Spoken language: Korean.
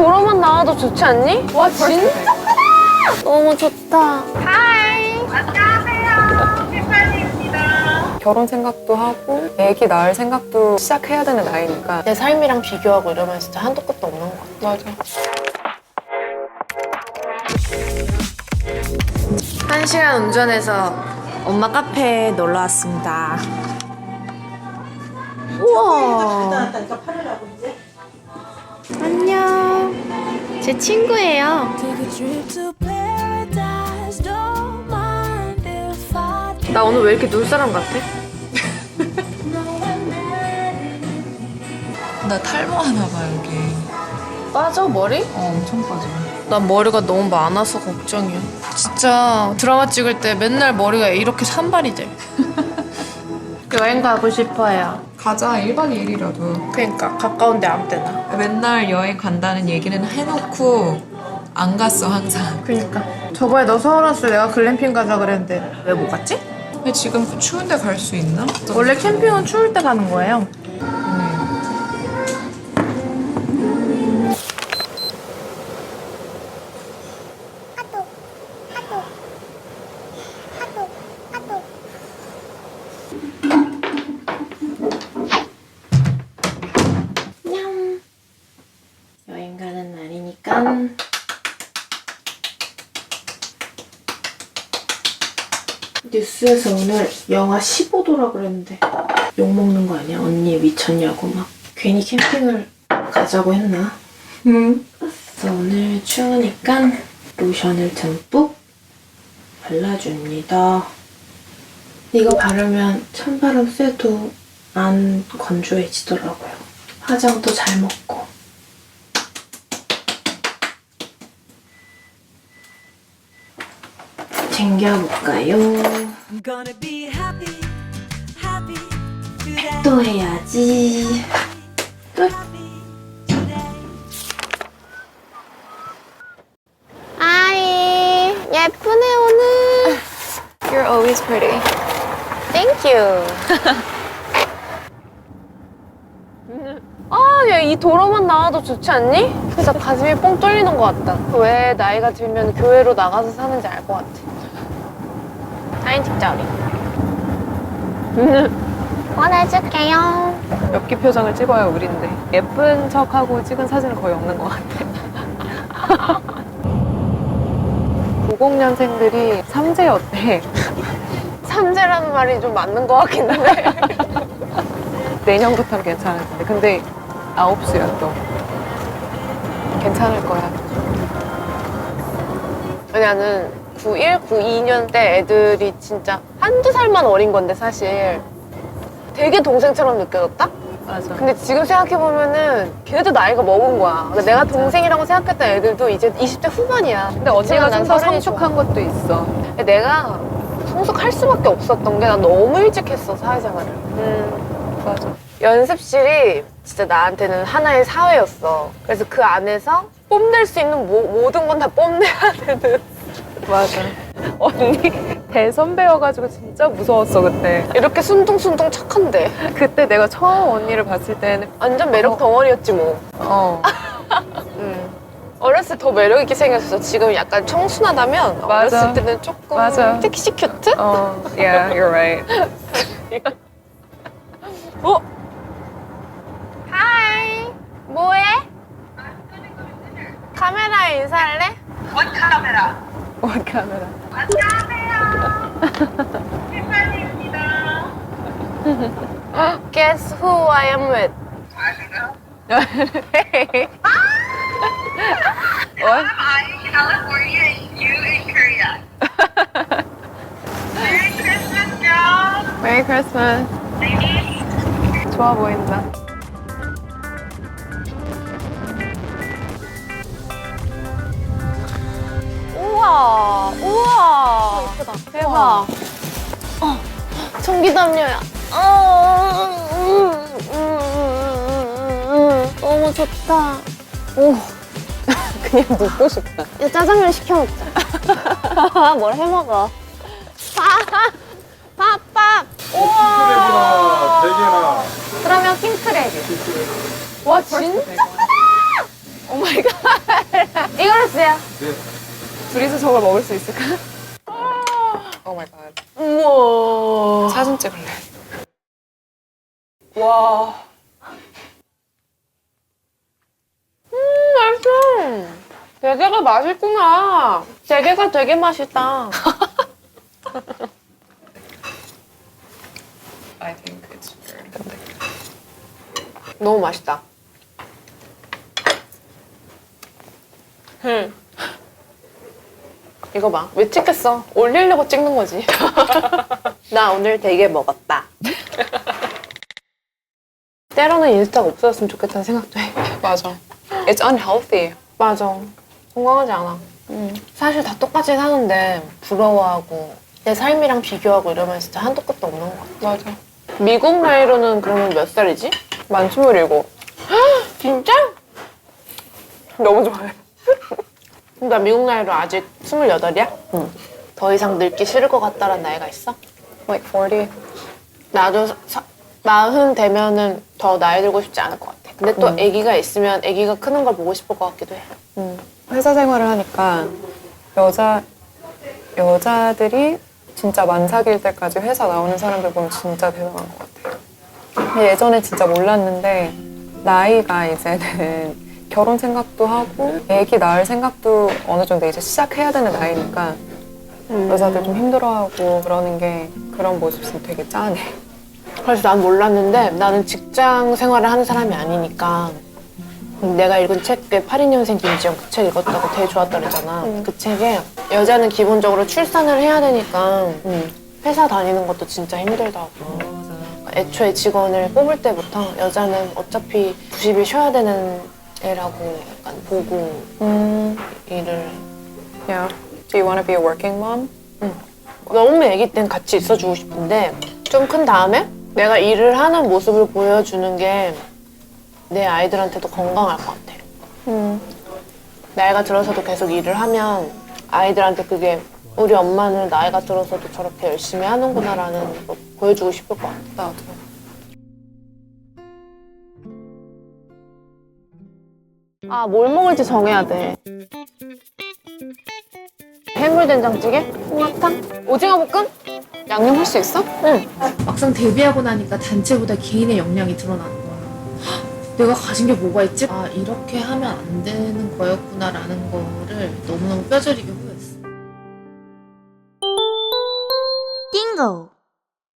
도로만 나와도 좋지 않니? 와 진짜 크다! 너무 좋다. 하이. 결혼 생각도 하고 애기 낳을 생각도 시작해야 되는 나이니까 내 삶이랑 비교하고 이러면 진짜 한도 끝도 없는 것 같아. 맞아. 한 시간 운전해서 엄마 카페에 놀러 왔습니다. 우와. 제 친구예요. 나 오늘 왜 이렇게 눈사람 같아? 나 탈모하나 봐 여기. 빠져 머리? 어 엄청 빠져. 난 머리가 너무 많아서 걱정이야. 진짜 드라마 찍을 때 맨날 머리가 이렇게 산발이 돼. 여행 가고 싶어요. 가자 1박 2일이라도. 그러니까 가까운데 아무 때나. 맨날 여행 간다는 얘기는 해놓고 안 갔어 항상. 그러니까. 저번에 너 서울 왔을 때 내가 글램핑 가자 그랬는데 왜 못 갔지? 근데 지금 추운데 갈 수 있나? 원래 캠핑은 추울 때 가는 거예요. 날이니까 뉴스에서 오늘 영하 15도라 그랬는데 욕 먹는 거 아니야? 언니 미쳤냐고 막 괜히 캠핑을 가자고 했나? 응. 그래서 오늘 추우니까 로션을 듬뿍 발라줍니다. 이거 바르면 찬바람 쐬도 안 건조해지더라고요. 화장도 잘 먹고. 챙겨볼까요? 또 해야지. 끝. 아이, 예쁘네, 오늘. You're always pretty. Thank you. 아, 야, 이 도로만 나와도 좋지 않니? 진짜 가슴이 뻥 뚫리는 것 같다. 왜 나이가 들면 교회로 나가서 사는지 알 것 같아. 사진 찍자, 우리. 보내줄게요. 엽기 표정을 찍어야 우린데 예쁜 척하고 찍은 사진은 거의 없는 것 같아. 90년생들이 삼재였대. 삼재라는 말이 좀 맞는 것 같긴 한데. 내년부터는 괜찮을 텐데. 근데 아홉 수야 또. 괜찮을 거야. 왜냐는 91, 92년 때 애들이 진짜 한두 살만 어린 건데 사실 되게 동생처럼 느껴졌다? 맞아. 근데 지금 생각해보면은 걔네도 나이가 먹은 거야. 그러니까 내가 동생이라고 생각했던 애들도 이제 20대 후반이야. 근데 언니가 난좀더 서른이 성숙한 것도 있어. 근데 내가 성숙할 수밖에 없었던 게 난 너무 일찍 했어, 사회생활을. 음. 맞아. 연습실이 진짜 나한테는 하나의 사회였어. 그래서 그 안에서 뽐낼 수 있는 모, 모든 건 다 뽐내야 되는. 맞아. 언니 대선배여가지고 진짜 무서웠어 그때. 이렇게 순둥순둥 착한데. 그때 내가 처음 언니를 봤을 때는 완전 매력 어. 덩어리였지 뭐. 어 음. 어렸을 때 더 매력 있게 생겼어. 지금 약간 청순하다면 맞아. 어렸을 때는 조금 맞아. 섹시 큐트? 어, yeah, you're right. 어? 하이. 뭐해? 카메라에 인사할래? What camera? What camera? 안녕하세요. 팬입니다. Guess who I am with? What? I'm in California and you in Korea. Merry Christmas, girls. Merry Christmas. Ladies. 좋아 보인다. 우와, 우와. 예쁘다. 대박. 어, 전기 담요야. 어, 음, 음, 음, 음, 너무 좋다. 오, 그냥 눕고 싶다. 야, 짜장면 시켜 먹자. 뭘 해 먹어? 밥, 밥, 밥. 우와. 네 그러면 킹크랩. 와, 진짜 크다. 오 마이 갓. 이걸로 쓰요. 둘이서 저걸 먹을 수 있을까? 오 마이 갓. 우와. 사진 찍을래. 와. 맛있어. 대게가 맛있구나. 대게가 되게 맛있다. I think it's very good. 너무 맛있다. 응. 이거 봐. 왜 찍겠어? 올리려고 찍는 거지. 나 오늘 되게 먹었다. 때로는 인스타가 없어졌으면 좋겠다는 생각도 해. 맞아. It's unhealthy. 맞아. 건강하지 않아. 사실 다 똑같이 사는데 부러워하고 내 삶이랑 비교하고 이러면 진짜 한도 끝도 없는 것 같아. 맞아. 미국 나이로는 그러면 몇 살이지? 만 27. 진짜? 너무 좋아해. 나 미국 나이로 아직 28이야? 응. 더 이상 늙기 싫을 것 같다란 나이가 있어? Like 40. 나도 사, 사- 마흔 되면은 더 나이 들고 싶지 않을 것 같아. 근데 또 아기가 있으면 아기가 크는 걸 보고 싶을 것 같기도 해. 회사 생활을 하니까 여자 여자들이 진짜 만삭일 때까지 회사 나오는 사람들 보면 진짜 대단한 것 같아요. 예전에 진짜 몰랐는데 나이가 이제는 결혼 생각도 하고 아기 낳을 생각도 어느 정도 이제 시작해야 되는 나이니까 여자들 좀 힘들어하고 그러는 게 그런 모습 있으면 되게 짠해. 그래서 난 몰랐는데 나는 직장 생활을 하는 사람이 아니니까 내가 읽은 책에 82년생 김지영 그 책 읽었다고 되게 좋았다 그랬잖아. 그 책에 여자는 기본적으로 출산을 해야 되니까 회사 다니는 것도 진짜 힘들다고. 애초에 직원을 뽑을 때부터 여자는 어차피 90일 쉬어야 되는 애라고 약간 보고 음, 일을 yeah. Do you want to be a working mom? 너무 애기 땐 같이 있어주고 싶은데 좀 큰 다음에 내가 일을 하는 모습을 보여주는 게 내 아이들한테도 건강할 것 같아. 음, 나이가 들어서도 계속 일을 하면 아이들한테 그게 우리 엄마는 나이가 들어서도 저렇게 열심히 하는구나라는 거 보여주고 싶을 것 같아. 나도. 아, 뭘 먹을지 정해야 돼. 해물 된장찌개? 홍합탕? 오징어 볶음? 양념 할 수 있어? 응. 막상 데뷔하고 나니까 단체보다 개인의 역량이 드러나는 거야. 헉, 내가 가진 게 뭐가 있지? 아, 이렇게 하면 안 되는 거였구나라는 거를 너무너무 뼈저리게 후회